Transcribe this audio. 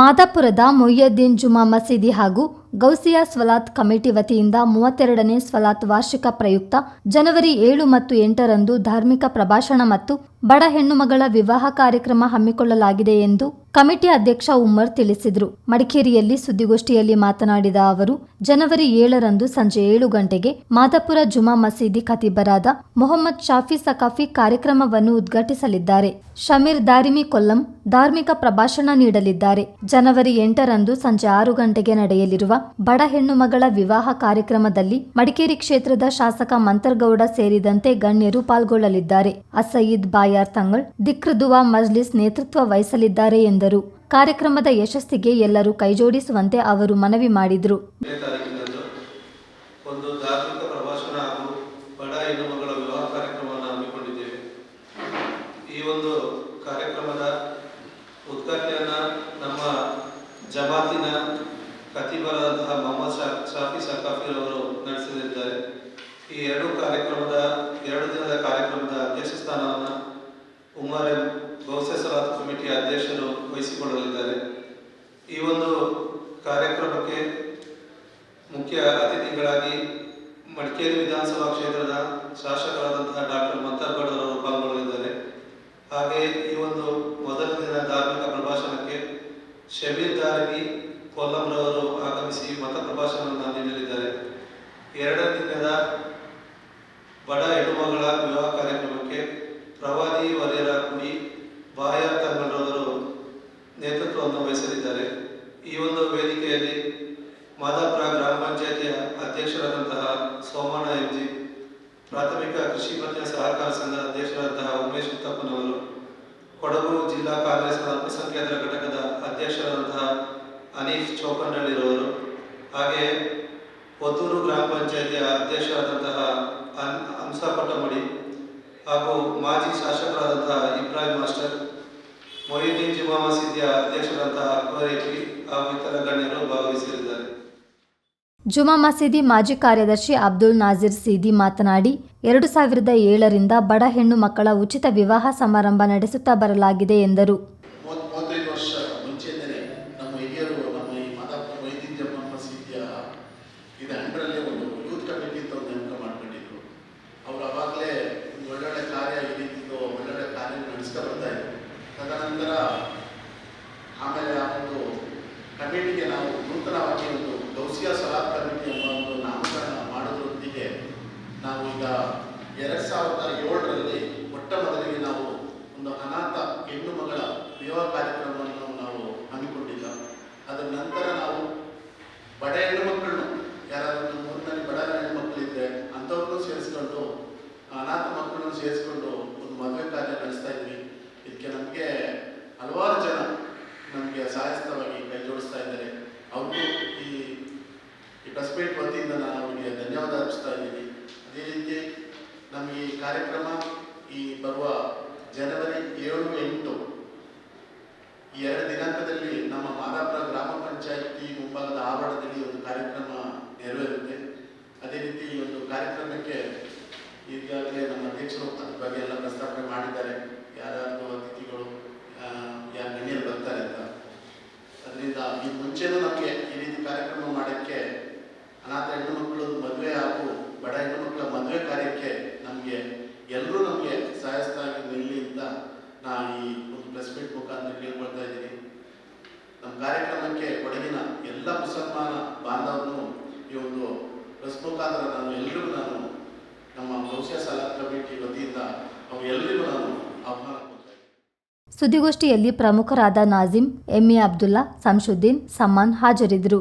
ಮಾದಾಪುರದ ಮೊಯ್ಯದ್ದೀನ್ ಜುಮಾ ಮಸೀದಿ ಹಾಗೂ ಗೌಸಿಯಾ ಸ್ವಲಾತ್ ಕಮಿಟಿ ವತಿಯಿಂದ ಮೂವತ್ತೆರಡನೇ ಸ್ವಲಾತ್ ವಾರ್ಷಿಕ ಪ್ರಯುಕ್ತ ಜನವರಿ ಏಳು ಮತ್ತು ಎಂಟರಂದು ಧಾರ್ಮಿಕ ಪ್ರಭಾಷಣ ಮತ್ತು ಬಡ ಹೆಣ್ಣುಮಗಳ ವಿವಾಹ ಕಾರ್ಯಕ್ರಮ ಹಮ್ಮಿಕೊಳ್ಳಲಾಗಿದೆ ಎಂದು ಕಮಿಟಿ ಅಧ್ಯಕ್ಷ ಉಮ್ಮರ್ ತಿಳಿಸಿದರು. ಮಡಿಕೇರಿಯಲ್ಲಿ ಸುದ್ದಿಗೋಷ್ಠಿಯಲ್ಲಿ ಮಾತನಾಡಿದ ಅವರು, ಜನವರಿ ಏಳರಂದು ಸಂಜೆ ಏಳು ಗಂಟೆಗೆ ಮಾದಾಪುರ ಜುಮಾ ಮಸೀದಿ ಖತೀಬರಾದ ಮೊಹಮ್ಮದ್ ಶಾಫಿ ಸಕಾಫಿ ಕಾರ್ಯಕ್ರಮವನ್ನು ಉದ್ಘಾಟಿಸಲಿದ್ದಾರೆ. ಶಮೀರ್ ದಾರಿಮಿ ಕೊಲ್ಲಂ ಧಾರ್ಮಿಕ ಪ್ರಭಾಷಣ ನೀಡಲಿದ್ದಾರೆ. ಜನವರಿ ಎಂಟರಂದು ಸಂಜೆ ಆರು ಗಂಟೆಗೆ ನಡೆಯಲಿರುವ ಬಡ ಹೆಣ್ಣು ಮಗಳ ವಿವಾಹ ಕಾರ್ಯಕ್ರಮದಲ್ಲಿ ಮಡಿಕೇರಿ ಕ್ಷೇತ್ರದ ಶಾಸಕ ಮಂತರ್ಗೌಡ ಸೇರಿದಂತೆ ಗಣ್ಯರು ಪಾಲ್ಗೊಳ್ಳಲಿದ್ದಾರೆ. ಅಸಯೀದ್ ಬಾಯಾರ್ ತಂಗಳ್ ದಿಕ್ರದುವಾ ಮಜ್ಲಿಸ್ ನೇತೃತ್ವ ವಹಿಸಲಿದ್ದಾರೆ ಎಂದರು. ಕಾರ್ಯಕ್ರಮದ ಯಶಸ್ಸಿಗೆ ಎಲ್ಲರೂ ಕೈಜೋಡಿಸುವಂತೆ ಅವರು ಮನವಿ ಮಾಡಿದರು. ಈ ಈ ಎರಡು ಕಾರ್ಯಕ್ರಮದ, ಎರಡು ದಿನದ ಕಾರ್ಯಕ್ರಮದ ಅಧ್ಯಕ್ಷ ಸ್ಥಾನವನ್ನು ಉಮರ್ ಎಂ ಗೌಸೆ ಸಲಾತ್ ಕಮಿಟಿಯ ಅಧ್ಯಕ್ಷರು ವಹಿಸಿಕೊಳ್ಳಲಿದ್ದಾರೆ. ಈ ಒಂದು ಕಾರ್ಯಕ್ರಮಕ್ಕೆ ಮುಖ್ಯ ಅತಿಥಿಗಳಾಗಿ ಮಡಿಕೇರಿ ವಿಧಾನಸಭಾ ಕ್ಷೇತ್ರದ ಶಾಸಕರಾದಂತಹ ಡಾಕ್ಟರ್ ಮಂತರ್ಗೌಡ ಅವರು ಪಾಲ್ಗೊಳ್ಳಲಿದ್ದಾರೆ. ಹಾಗೆ ಈ ಒಂದು ಮೊದಲ ದಿನ ಧಾರ್ಮಿಕ ಪ್ರಭಾಷಣಕ್ಕೆ ಶಬೀರ್ ದಾರಿಮಿ ಕೊಲ್ಲಂರವರು ಆಗಮಿಸಿ ಮತ ಪ್ರಭಾಷಣವನ್ನು ನೀಡಲಿದ್ದಾರೆ ಎರಡನೇ ದಿನದ ಬಡ ಹೆಣ್ಣುಮಗಳ ವಿವಾಹ ಕಾರ್ಯಕ್ರಮಕ್ಕೆ ಪ್ರವಾದಿ ವರಿಯರ ಕುಡಿ ಬಾಯ ತಂಗಡರವರು ನೇತೃತ್ವವನ್ನು ವಹಿಸಲಿದ್ದಾರೆ ಈ ಒಂದು ವೇದಿಕೆಯಲ್ಲಿ ಮಾದಾಪುರ ಗ್ರಾಮ ಪಂಚಾಯತಿಯ ಅಧ್ಯಕ್ಷರಾದಂತಹ ಎಂಜಿ ಪ್ರಾಥಮಿಕ ಕೃಷಿ ಪತ್ತಿನ ಸಹಕಾರ ಸಂಘದ ಅಧ್ಯಕ್ಷರಾದಂತಹ ಉಮೇಶ್ ಉತ್ತಪ್ಪನವರು ಕೊಡಗು ಜಿಲ್ಲಾ ಕಾಂಗ್ರೆಸ್ ಅಲ್ಪಸಂಖ್ಯಾತ ಘಟಕದ ಅಧ್ಯಕ್ಷರಾದಂತಹ ಅನೀಫ್ ಚೌಕಂಡಳ್ಳಿರವರು ಹಾಗೆ ಒತ್ತೂರು ಗ್ರಾಮ ಪಂಚಾಯಿತಿಯ ಅಧ್ಯಕ್ಷರಾದಂತಹ ಅನ್ ಹಾಗೂ ಮಾಜಿ ಶಾಸಕರಾದಂತಹ ಇಬ್ರಾಹಿಂ ಮಾಸ್ಟರ್ ಮೊಯಿದ್ದೀನ್ ಜುಮಾ ಮಸೀದಿಯ ಅಧ್ಯಕ್ಷರಾದಂತಹ ಅಕ್ಬರ್ ಎಪಿ ಹಾಗೂ ಇತರ ಗಣ್ಯರು ಭಾಗವಹಿಸಲಿದ್ದಾರೆ. ಜುಮಾ ಮಸೀದಿ ಮಾಜಿ ಕಾರ್ಯದರ್ಶಿ ಅಬ್ದುಲ್ ನಾಜಿರ್ ಸೀದಿ ಮಾತನಾಡಿ, ಎರಡು ಸಾವಿರದ ಏಳರಿಂದ ಬಡ ಹೆಣ್ಣು ಮಕ್ಕಳ ಉಚಿತ ವಿವಾಹ ಸಮಾರಂಭ ನಡೆಸುತ್ತಾ ಬರಲಾಗಿದೆ ಎಂದರು ಮೂವತ್ತು ಮೂವತ್ತೈದು ವರ್ಷ ಮುಂಚೆಯಿಂದಲೇ ನಮ್ಮ ಹಿರಿಯರು ನಮ್ಮ ಈ ಮಾದಾಪುರ ವೈದ್ಯ ಜಮ್ಮ ಮಸೀದಿಯ ಇದು ಅಂಡರಲ್ಲೇ ಒಂದು ಯೂತ್ ಕಮಿಟಿ ಅಂತ ಒಂದು ನೇಮಕ ಮಾಡ್ಕೊಂಡಿದ್ರು ಅವರು ಅವಾಗಲೇ ಒಂದು ಒಳ್ಳೊಳ್ಳೆ ಕಾರ್ಯ ಈ ರೀತಿದು ಒಳ್ಳೊಳ್ಳೆ ಕಾರ್ಯ ನಡೆಸ್ತಾ ಬರ್ತಾ ಇದ್ರು ತದನಂತರ ಆಮೇಲೆ ಆ ಒಂದು ಕಮಿಟಿಗೆ ನಾವು ನೂತನವಾಗಿ ಒಂದು ಗೌಸಿಯಾ ಸಲಾತ್ ಕಮಿಟಿ ಎಂಬ ಒಂದು ನಾಮಕರಣ ಮಾಡೋದ್ರೊಂದಿಗೆ ನಾವು ಈಗ ಎರಡು ಸಾವಿರದ ಏಳರಲ್ಲಿ ಮೊಟ್ಟ ಮೊದಲಿಗೆ ನಾವು ಒಂದು ಅನಾಥ ಹೆಣ್ಣು ಮಗಳ ವಿವಾಹ ಕಾರ್ಯಕ್ರಮವನ್ನು ನಾವು ಹಮ್ಮಿಕೊಂಡಿಲ್ಲ. ಅದರ ನಂತರ ನಾವು ಬಡ ಹೆಣ್ಣು ಮಕ್ಕಳನ್ನು, ಯಾರಾದರೂ ಊರಿನಲ್ಲಿ ಬಡ ಹೆಣ್ಣು ಮಕ್ಕಳಿದ್ರೆ ಅಂಥವ್ರನ್ನೂ ಸೇರಿಸ್ಕೊಂಡು, ಅನಾಥ ಮಕ್ಕಳನ್ನು ಸೇರಿಸ್ಕೊಂಡು ಒಂದು ಮದುವೆ ಕಾರ್ಯ ನಡೆಸ್ತಾ ಇದ್ವಿ. ಇದಕ್ಕೆ ನಮಗೆ ಹಲವಾರು ಜನ ನಮಗೆ ಸಹಾಯಸ್ಥವಾಗಿ ಕೈ ಜೋಡಿಸ್ತಾ ಇದ್ದಾರೆ. ಅವ್ರಿಗೂ ಈ ಈ ಪ್ರೆಸ್ ಮೀಟ್ ವತಿಯಿಂದ ನಾನು ಅವರಿಗೆ ಧನ್ಯವಾದ ಅರ್ಪಿಸ್ತಾ ಇದ್ದೀನಿ. ಅದೇ ರೀತಿ ನಮಗೆ ಈ ಕಾರ್ಯಕ್ರಮ ಈ ಬರುವ ಜನವರಿ ಏಳು ಎಂಟು. ಈ ಎರಡು ದಿನಾಂಕದಲ್ಲಿ ನಮ್ಮ ಮಾದಾಪುರ ಗ್ರಾಮ ಪಂಚಾಯಿತಿ ಮುಂಭಾಗದ ಆವರಣದಲ್ಲಿ ಒಂದು ಕಾರ್ಯಕ್ರಮ ನೆರವೇರುತ್ತೆ. ಅದೇ ರೀತಿ ಈ ಒಂದು ಕಾರ್ಯಕ್ರಮಕ್ಕೆ ಈಗಾಗಲೇ ನಮ್ಮ ಅಧ್ಯಕ್ಷರು ಅದ್ರ ಬಗ್ಗೆ ಎಲ್ಲ ಪ್ರಸ್ತಾಪನೆ ಮಾಡಿದ್ದಾರೆ. ಯಾರ್ಯಾರು ಅತಿಥಿಗಳು ಯಾರು ಮನೆಯಲ್ಲಿ ಬರ್ತಾರೆ ಅಂತ. ಅದರಿಂದ ಈ ಮುಂಚೆನೂ ನಮಗೆ ಈ ರೀತಿ ಕಾರ್ಯಕ್ರಮ ಮಾಡೋಕ್ಕೆ ಅನಾಥ ಹೆಣ್ಣು ಮಕ್ಕಳು ಮದುವೆ ಹಾಗೂ ಬಡ ಹೆಣ್ಣು ಮಕ್ಕಳ ಮದುವೆ ಕಾರ್ಯಕ್ಕೆ ನಮಗೆ ಎಲ್ಲರೂ ನಮಗೆ ಸಹಾಯಸ್ಥಾಗಿ ನಿಲ್ಲಿ ಅಂತ ನಾ ಈ ಒಂದು ಪ್ರೆಸ್ ಮೀಟ್ ಮುಖಾಂತರ ಕೇಳ್ಕೊಳ್ತಾ ಇದ್ದೀನಿ ನಮ್ಮ ಕಾರ್ಯಕ್ರಮಕ್ಕೆ ಕೊಡಗಿನ ಎಲ್ಲ ಮುಸಲ್ಮಾನ ಬಾಂಧವನು ಈ ಒಂದು ಪ್ರೆಸ್ ಮುಖಾಂತರ ನಾನು ಎಲ್ರಿಗೂ ನಾನು ನಮ್ಮ ಭವಿಷ್ಯ ಸಾಲ ಕಮಿಟಿ ವತಿಯಿಂದ ಅವ್ರು ಎಲ್ರಿಗೂ ನಾನು ಆಹ್ವಾನ ಸುದ್ದಿಗೋಷ್ಠಿಯಲ್ಲಿ ಪ್ರಮುಖರಾದ ನಾಜಿಂ ಎಂಎ ಅಬ್ದುಲ್ಲಾ, ಸಂಶುದ್ದೀನ್, ಸಮ್ಮಾನ್ ಹಾಜರಿದ್ದರು.